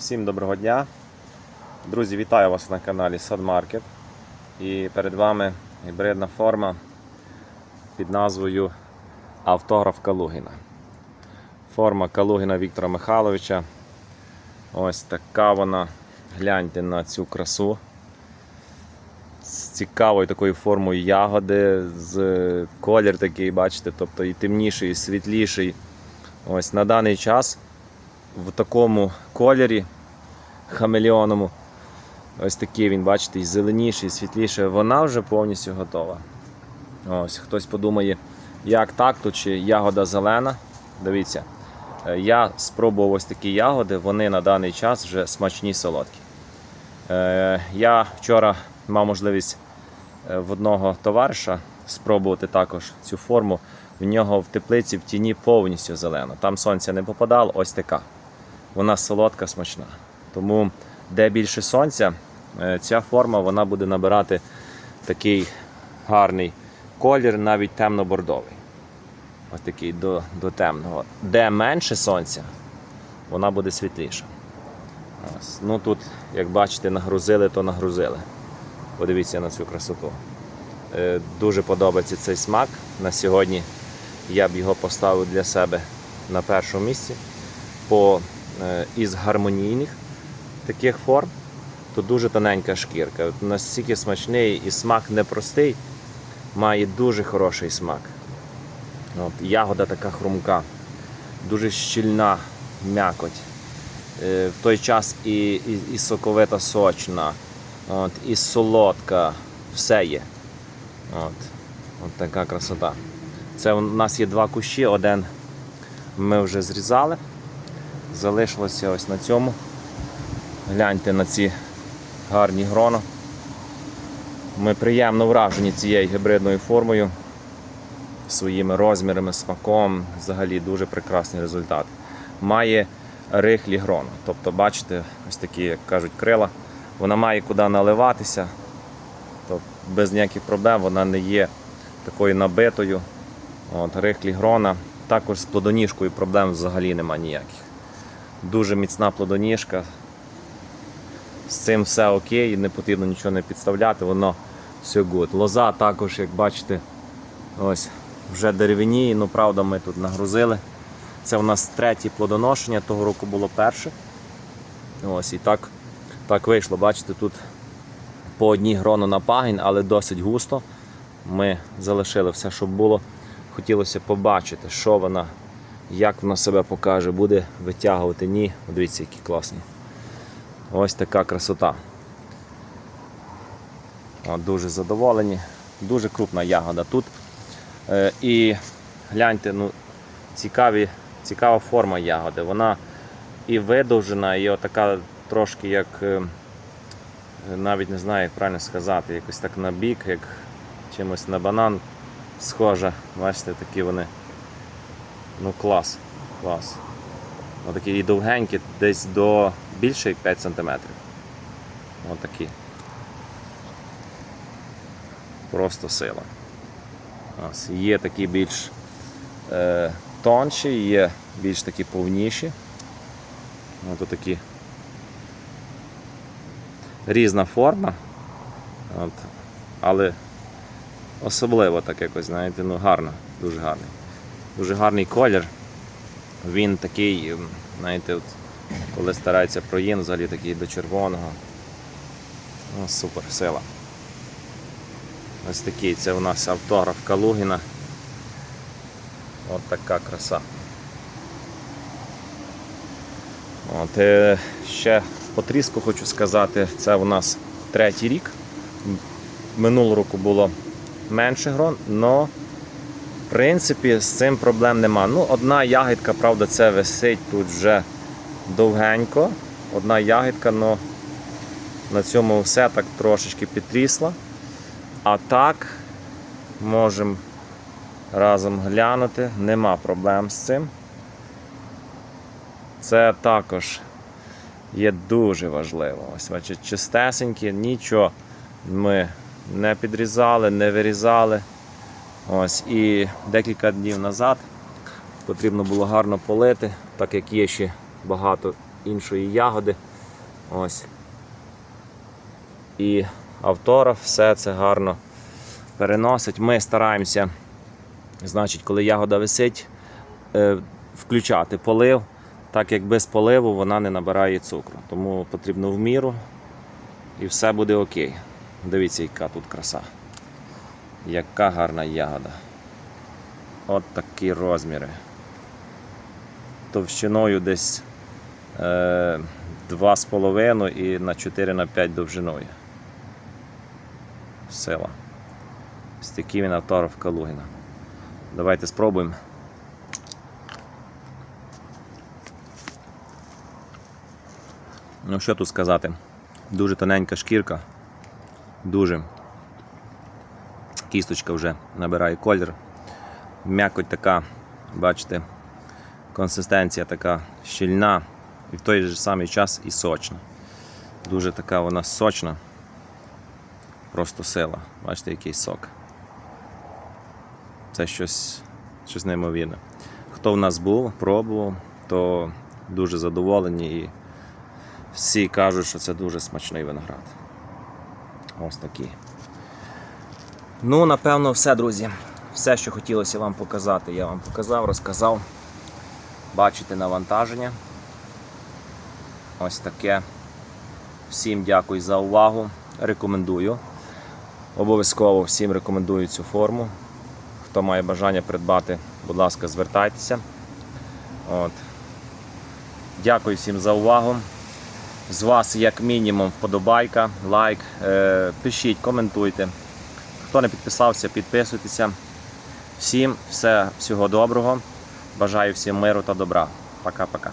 Всім доброго дня. Друзі, вітаю вас на каналі Садмаркет. І перед вами гібридна форма під назвою Автограф Калугіна. Форма Калугіна Віктора Михайловича. Ось така вона. Гляньте на цю красу. З цікавою такою формою ягоди, з колір такий, бачите, тобто і темніший, і світліший. Ось на даний час в такому кольорі хамелеоному. Ось такий він, бачите, зеленіший, і світліший. Вона вже повністю готова. Ось, хтось подумає, як так, тут чи ягода зелена. Дивіться, е, я спробував ось такі ягоди, вони на даний час вже смачні солодкі. Е, Я вчора мав можливість е, в одного товариша спробувати також цю форму. В нього в теплиці в тіні повністю зелено. Там сонця не попадало, ось така. Вона солодка, смачна. Тому де більше сонця, е, ця форма вона буде набирати такий гарний колір, навіть темно-бордовий. Ось такий до, до темного. Де менше сонця, вона буде світліша. Ну тут, як бачите, нагрузили, то нагрузили. Подивіться на цю красоту. Е, Дуже подобається цей смак. На сьогодні я б його поставив для себе на першому місці. По, із гармонійних таких форм, то дуже тоненька шкірка. Настільки смачний і смак непростий, має дуже хороший смак. От, ягода така хрумка, дуже щільна м'якоть. Е, В той час і, і, і соковита сочна, от, і солодка, все є. От, от така красота. Це у нас є два кущі, один ми вже зрізали. Залишилося ось на цьому. Гляньте на ці гарні грона. Ми приємно вражені цією гібридною формою, своїми розмірами, смаком. Взагалі дуже прекрасний результат. Має рихлі грона. Тобто, бачите, ось такі, як кажуть, крила. Вона має куди наливатися. Тобто, без ніяких проблем вона не є такою набитою. От, рихлі грона. Також з плодоніжкою проблем взагалі нема ніяких. Дуже міцна плодоніжка. З цим все окей, не потрібно нічого не підставляти, воно все гуд. Лоза також, як бачите, ось вже деревініє, ну правда, ми тут нагрузили. Це у нас третє плодоношення, того року було перше. Ось і так, так вийшло. Бачите, тут по одній грону на пагін, але досить густо. Ми залишили все, що було. Хотілося побачити, що вона, як вона себе покаже, буде витягувати. Ні, дивіться, які класні. Ось така красота. От, дуже задоволені. Дуже крупна ягода тут. Е, і гляньте, ну, цікаві, цікава форма ягоди. Вона і видовжена, і отака трошки як, е, навіть не знаю, як правильно сказати, якось так на бік, як чимось на банан схожа. Бачите, такі вони. Ну клас. Клас. Отакі і довгенькі, десь до більше як 5 см. Отакі. Просто сила. Ось, є такі більш е, тонші, є більш такі повніші. Ось такі різна форма. От, але особливо так якось, знаєте, ну гарно, дуже гарний. Дуже гарний колір. Він такий, ем, знаєте, от, коли старається проїн, взагалі такий до червоного. Ну, супер, сила. Ось такий, це у нас автограф Калугіна. От така краса. От, е, ще по тріску хочу сказати, це у нас третій рік. Минулого року було менше грон, але в принципі з цим проблем нема. Ну, одна ягідка, правда, це висить тут вже довгенько. Одна ягідка, але на цьому все так трошечки підтрісла. А так можемо разом глянути, нема проблем з цим. Це також є дуже важливо. Ось, бачите, чистесенькі, нічого ми не підрізали, не вирізали. Ось, і декілька днів назад потрібно було гарно полити, так як є ще багато іншої ягоди. Ось. І автограф, все це гарно переносить. Ми стараємося, значить, коли ягода висить, е, включати полив, так як без поливу вона не набирає цукру. Тому потрібно в міру і все буде окей. Дивіться, яка тут краса. Яка гарна ягода. От такі розміри. Товщиною десь е, 2,5 і на 4 на 5 довжиною. Сила. Ось такий він автограф Калугіна. Давайте спробуємо. Ну, що тут сказати? Дуже тоненька шкірка, дуже кісточка вже набирає колір. М'якоть така, бачите, консистенція така щільна і в той же самий час і сочна. Дуже така вона сочна. Просто сила. Бачите, який сок. Це щось, щось неймовірне. Хто в нас був, пробував, то дуже задоволені і всі кажуть, що це дуже смачний виноград. Ось такий. Ну, напевно, все, друзі. Все, що хотілося вам показати, я вам показав, розказав. Бачите навантаження. Ось таке. Всім дякую за увагу. Рекомендую. Обов'язково всім рекомендую цю форму. Хто має бажання придбати, будь ласка, звертайтеся. От. Дякую всім за увагу. З вас, як мінімум, вподобайка, лайк. Е, пишіть, коментуйте. Хто не підписався, підписуйтеся. Всім все, всього доброго. Бажаю всім миру та добра. Пока-пока.